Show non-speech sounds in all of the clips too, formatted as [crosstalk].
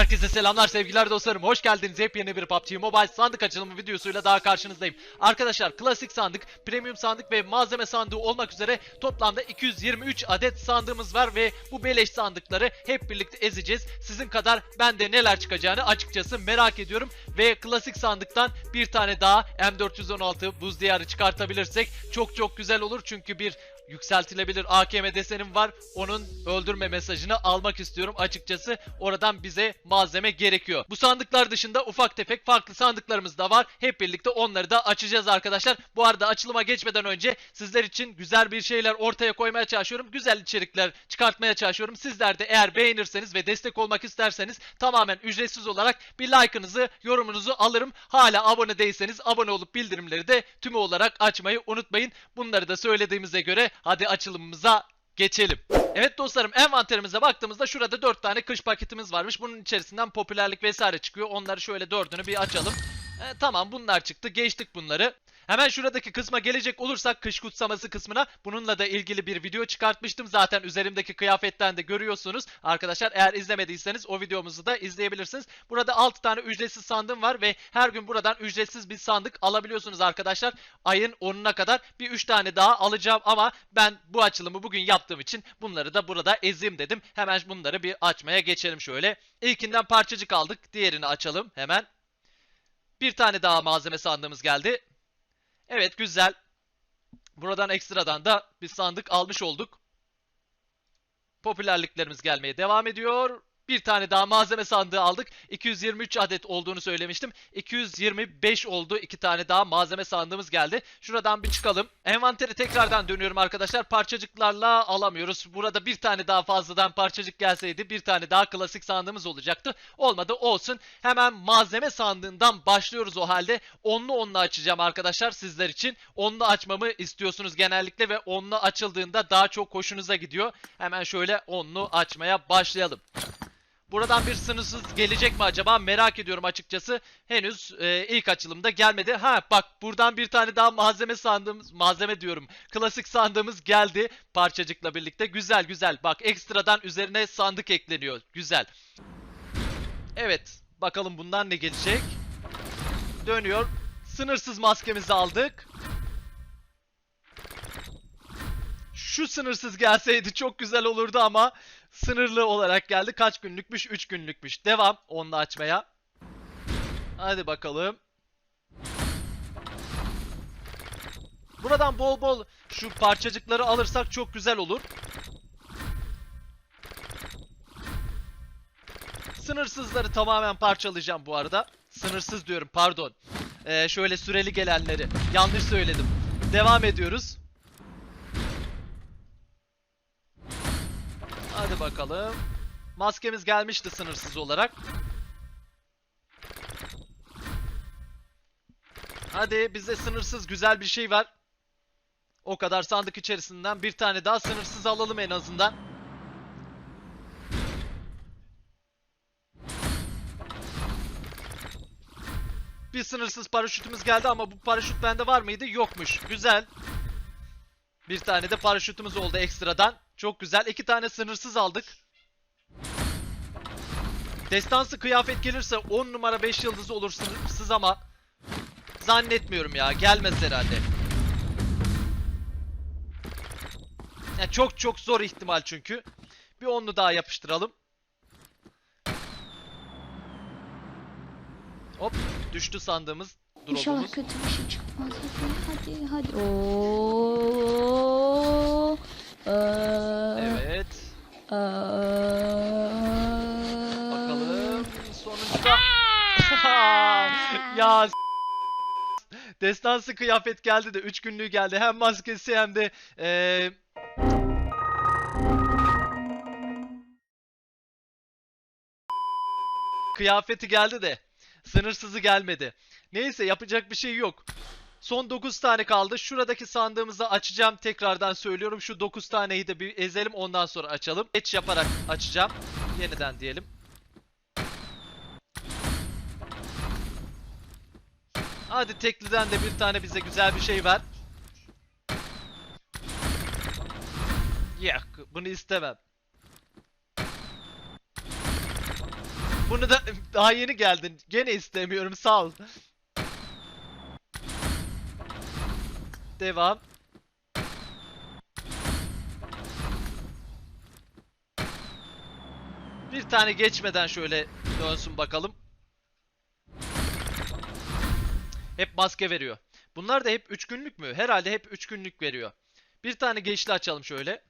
Herkese selamlar sevgiler dostlarım. Hoş geldiniz. Yepyeni bir PUBG Mobile sandık açılımı videosuyla daha karşınızdayım. Arkadaşlar klasik sandık, premium sandık ve malzeme sandığı olmak üzere toplamda 223 adet sandığımız var ve bu beleş sandıkları hep birlikte ezeceğiz. Sizin kadar ben de neler çıkacağını açıkçası merak ediyorum. Ve klasik sandıktan bir tane daha M416 buz diyarı çıkartabilirsek çok çok güzel olur. Çünkü bir yükseltilebilir AKM desenim var. Onun öldürme mesajını almak istiyorum açıkçası. Oradan bize malzeme gerekiyor. Bu sandıklar dışında ufak tefek farklı sandıklarımız da var. Hep birlikte onları da açacağız arkadaşlar. Bu arada açılıma geçmeden önce sizler için güzel bir şeyler ortaya koymaya çalışıyorum. Güzel içerikler çıkartmaya çalışıyorum. Sizler de eğer beğenirseniz ve destek olmak isterseniz tamamen ücretsiz olarak bir like'ınızı, yorumunuzu alırım. Hala abone değilseniz abone olup bildirimleri de tümü olarak açmayı unutmayın. Bunları da söylediğimize göre hadi açılımımıza geçelim. Evet dostlarım envanterimize baktığımızda şurada 4 tane kış paketimiz varmış. Bunun içerisinden popülerlik vesaire çıkıyor. Onları şöyle dördünü bir açalım. E, tamam bunlar çıktı. Geçtik bunları. Hemen şuradaki kısma gelecek olursak kış kutsaması kısmına bununla da ilgili bir video çıkartmıştım. Zaten üzerimdeki kıyafetten de görüyorsunuz. Arkadaşlar eğer izlemediyseniz o videomuzu da izleyebilirsiniz. Burada 6 tane ücretsiz sandığım var ve her gün buradan ücretsiz bir sandık alabiliyorsunuz arkadaşlar. Ayın 10'una kadar bir 3 tane daha alacağım ama ben bu açılımı bugün yaptığım için bunları da burada ezeyim dedim. Hemen bunları bir açmaya geçelim şöyle. İlkinden parçacık aldık. Diğerini açalım hemen. Bir tane daha malzeme sandığımız geldi. Evet güzel. Buradan ekstradan da bir sandık almış olduk. Popülerliklerimiz gelmeye devam ediyor. Bir tane daha malzeme sandığı aldık. 223 adet olduğunu söylemiştim. 225 oldu. İki tane daha malzeme sandığımız geldi. Şuradan bir çıkalım. Envanteri tekrardan dönüyorum arkadaşlar. Parçacıklarla alamıyoruz. Burada bir tane daha fazladan parçacık gelseydi bir tane daha klasik sandığımız olacaktı. Olmadı olsun. Hemen malzeme sandığından başlıyoruz o halde. Onlu onlu açacağım arkadaşlar sizler için. Onlu açmamı istiyorsunuz genellikle ve onlu açıldığında daha çok hoşunuza gidiyor. Hemen şöyle onlu açmaya başlayalım. Buradan bir sınırsız gelecek mi acaba merak ediyorum açıkçası. Henüz e, ilk açılımda gelmedi. Ha bak buradan bir tane daha malzeme sandığımız malzeme diyorum. Klasik sandığımız geldi parçacıkla birlikte. Güzel güzel. Bak ekstradan üzerine sandık ekleniyor. Güzel. Evet. Bakalım bundan ne gelecek. Dönüyor. Sınırsız maskemizi aldık. Şu sınırsız gelseydi çok güzel olurdu ama sınırlı olarak geldi. Kaç günlükmüş? 3 günlükmüş. Devam onunla açmaya. Hadi bakalım. Buradan bol bol şu parçacıkları alırsak çok güzel olur. Sınırsızları tamamen parçalayacağım bu arada. Sınırsız diyorum pardon. Ee, şöyle süreli gelenleri. Yanlış söyledim. Devam ediyoruz. Hadi bakalım. Maskemiz gelmişti sınırsız olarak. Hadi bize sınırsız güzel bir şey var. O kadar sandık içerisinden bir tane daha sınırsız alalım en azından. Bir sınırsız paraşütümüz geldi ama bu paraşüt bende var mıydı? Yokmuş. Güzel. Bir tane de paraşütümüz oldu ekstradan. Çok güzel. İki tane sınırsız aldık. Destansı kıyafet gelirse 10 numara 5 yıldız olur sınırsız ama zannetmiyorum ya. Gelmez herhalde. Yani çok çok zor ihtimal çünkü. Bir onlu daha yapıştıralım. Hop düştü sandığımız İnşallah drop'umuz. kötü bir şey çıkmaz. Hadi hadi hadi. Oo. Ee, Evet. ee, Bakalım sonuncuda. [laughs] ya s- Destansı kıyafet geldi de 3 günlüğü geldi. Hem maskesi hem de eee kıyafeti geldi de sınırsızı gelmedi. Neyse yapacak bir şey yok. Son 9 tane kaldı. Şuradaki sandığımızı açacağım. Tekrardan söylüyorum. Şu 9 taneyi de bir ezelim. Ondan sonra açalım. Geç yaparak açacağım. Yeniden diyelim. Hadi tekliden de bir tane bize güzel bir şey ver. Yok. Bunu istemem. Bunu da [laughs] daha yeni geldin. Gene istemiyorum sağ ol. Devam. Bir tane geçmeden şöyle dönsün bakalım. Hep maske veriyor. Bunlar da hep 3 günlük mü? Herhalde hep 3 günlük veriyor. Bir tane geçli açalım şöyle.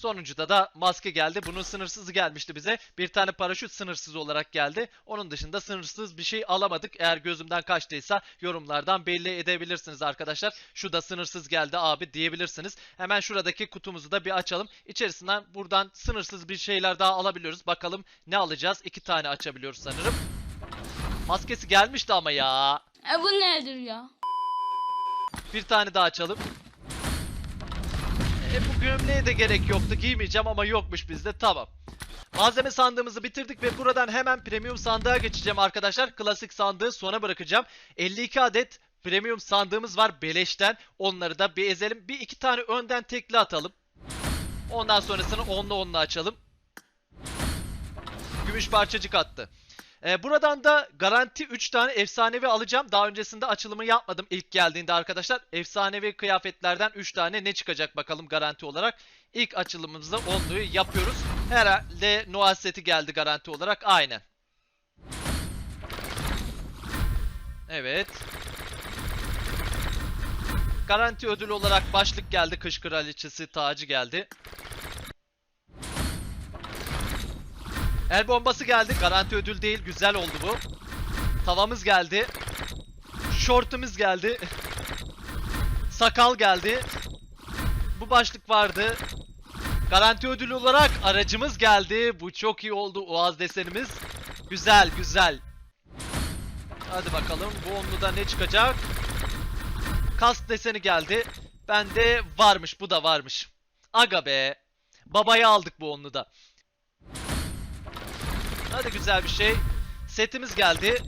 Sonuncuda da maske geldi. Bunun sınırsızı gelmişti bize. Bir tane paraşüt sınırsız olarak geldi. Onun dışında sınırsız bir şey alamadık. Eğer gözümden kaçtıysa yorumlardan belli edebilirsiniz arkadaşlar. Şu da sınırsız geldi abi diyebilirsiniz. Hemen şuradaki kutumuzu da bir açalım. İçerisinden buradan sınırsız bir şeyler daha alabiliyoruz. Bakalım ne alacağız? İki tane açabiliyoruz sanırım. Maskesi gelmişti ama ya. E bu nedir ya? Bir tane daha açalım. E bu gömleğe de gerek yoktu. Giymeyeceğim ama yokmuş bizde. Tamam. Malzeme sandığımızı bitirdik ve buradan hemen premium sandığa geçeceğim arkadaşlar. Klasik sandığı sona bırakacağım. 52 adet premium sandığımız var beleşten. Onları da bir ezelim. Bir iki tane önden tekli atalım. Ondan sonrasını onlu onlu açalım. Gümüş parçacık attı. Ee, buradan da garanti 3 tane efsanevi alacağım. Daha öncesinde açılımı yapmadım ilk geldiğinde arkadaşlar. Efsanevi kıyafetlerden 3 tane ne çıkacak bakalım garanti olarak. İlk açılımımızda onluyu yapıyoruz. Herhalde Noah seti geldi garanti olarak. Aynen. Evet. Garanti ödülü olarak başlık geldi. Kış kraliçesi tacı geldi. El bombası geldi. Garanti ödül değil. Güzel oldu bu. Tavamız geldi. Şortumuz geldi. [laughs] Sakal geldi. Bu başlık vardı. Garanti ödülü olarak aracımız geldi. Bu çok iyi oldu. Oğaz desenimiz. Güzel güzel. Hadi bakalım. Bu onluda ne çıkacak? Kask deseni geldi. Bende varmış. Bu da varmış. Aga be. Babayı aldık bu onluda. Hadi güzel bir şey. Setimiz geldi.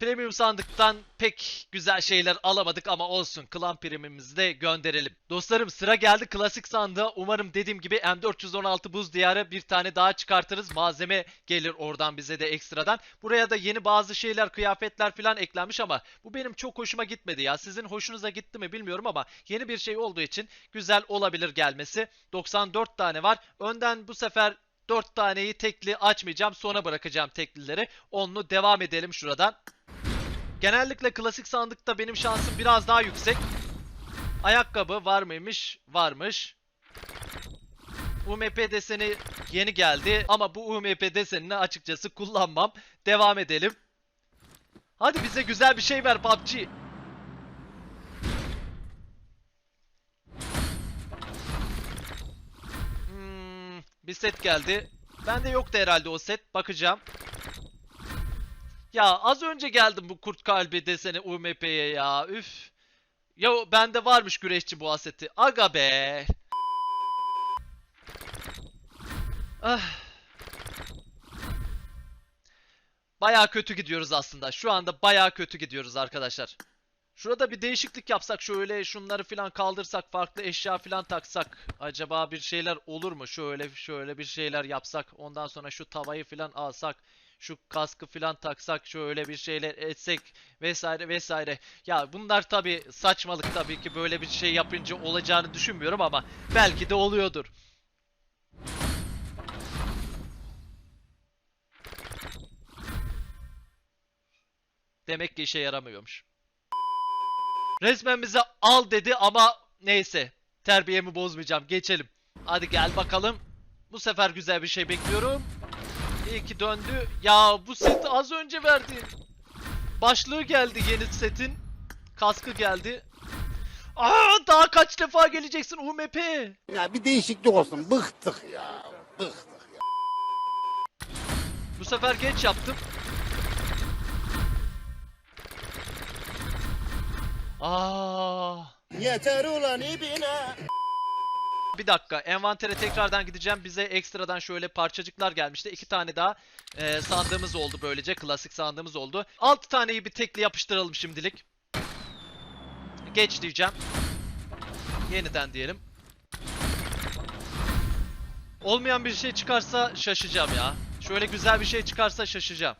Premium sandıktan pek güzel şeyler alamadık ama olsun. Klan primimizi de gönderelim. Dostlarım sıra geldi klasik sandığa. Umarım dediğim gibi M416 buz diyarı bir tane daha çıkartırız. Malzeme gelir oradan bize de ekstradan. Buraya da yeni bazı şeyler, kıyafetler falan eklenmiş ama bu benim çok hoşuma gitmedi ya. Sizin hoşunuza gitti mi bilmiyorum ama yeni bir şey olduğu için güzel olabilir gelmesi. 94 tane var. Önden bu sefer 4 taneyi tekli açmayacağım. Sonra bırakacağım teklileri. Onlu devam edelim şuradan. Genellikle klasik sandıkta benim şansım biraz daha yüksek. Ayakkabı var mıymış? Varmış. UMP deseni yeni geldi ama bu UMP desenini açıkçası kullanmam. Devam edelim. Hadi bize güzel bir şey ver PUBG. Bir set geldi. Bende yoktu herhalde o set. Bakacağım. Ya az önce geldim bu kurt kalbi deseni UMP'ye ya. Üf. Ya bende varmış güreşçi bu aseti. Aga be. Ah. Baya kötü gidiyoruz aslında. Şu anda baya kötü gidiyoruz arkadaşlar. Şurada bir değişiklik yapsak şöyle şunları filan kaldırsak farklı eşya filan taksak acaba bir şeyler olur mu? Şöyle şöyle bir şeyler yapsak ondan sonra şu tavayı filan alsak şu kaskı filan taksak şöyle bir şeyler etsek vesaire vesaire. Ya bunlar tabi saçmalık tabii ki böyle bir şey yapınca olacağını düşünmüyorum ama belki de oluyordur. Demek ki işe yaramıyormuş. Resmen bize al dedi ama neyse. Terbiyemi bozmayacağım. Geçelim. Hadi gel bakalım. Bu sefer güzel bir şey bekliyorum. İyi ki döndü. Ya bu seti az önce verdin. Başlığı geldi yeni setin. Kaskı geldi. Aa daha kaç defa geleceksin UMP? Ya bir değişiklik olsun. Bıktık ya. Bıktık ya. Bu sefer geç yaptım. Aa. Yeter ulan ibine. Bir dakika envantere tekrardan gideceğim. Bize ekstradan şöyle parçacıklar gelmişti. İki tane daha e, sandığımız oldu böylece. Klasik sandığımız oldu. Altı taneyi bir tekli yapıştıralım şimdilik. Geç diyeceğim. Yeniden diyelim. Olmayan bir şey çıkarsa şaşacağım ya. Şöyle güzel bir şey çıkarsa şaşacağım.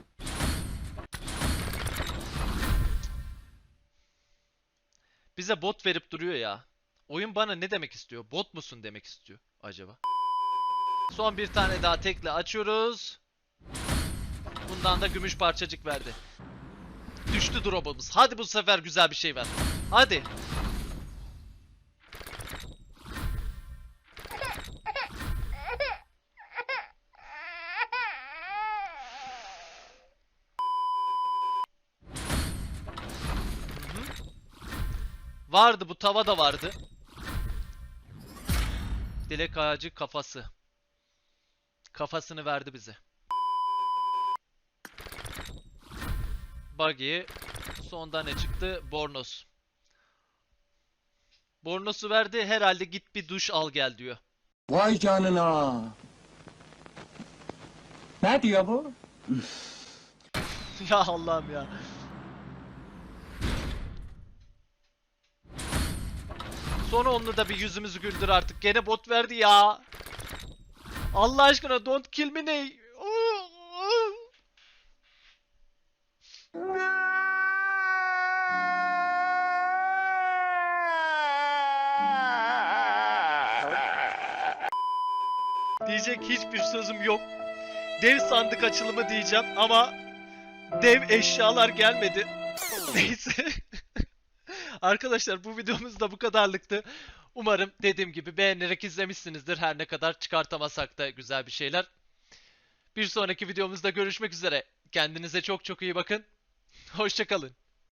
Bize bot verip duruyor ya. Oyun bana ne demek istiyor? Bot musun demek istiyor acaba? Son bir tane daha tekle açıyoruz. Bundan da gümüş parçacık verdi. Düştü drop'umuz. Hadi bu sefer güzel bir şey ver. Hadi. Vardı bu tava da vardı. Dilek ağacı kafası. Kafasını verdi bize. Buggy. Sonda ne çıktı? Bornos. Bornos'u verdi. Herhalde git bir duş al gel diyor. Vay canına. Ne diyor bu? [laughs] ya Allah'ım ya. Sonra onunla da bir yüzümüzü güldür artık. Gene bot verdi ya. Allah aşkına don't kill me ne? Diyecek hiçbir sözüm yok. Dev sandık açılımı diyeceğim ama dev eşyalar gelmedi. [laughs] Neyse. Arkadaşlar bu videomuz da bu kadarlıktı. Umarım dediğim gibi beğenerek izlemişsinizdir. Her ne kadar çıkartamasak da güzel bir şeyler. Bir sonraki videomuzda görüşmek üzere. Kendinize çok çok iyi bakın. Hoşçakalın.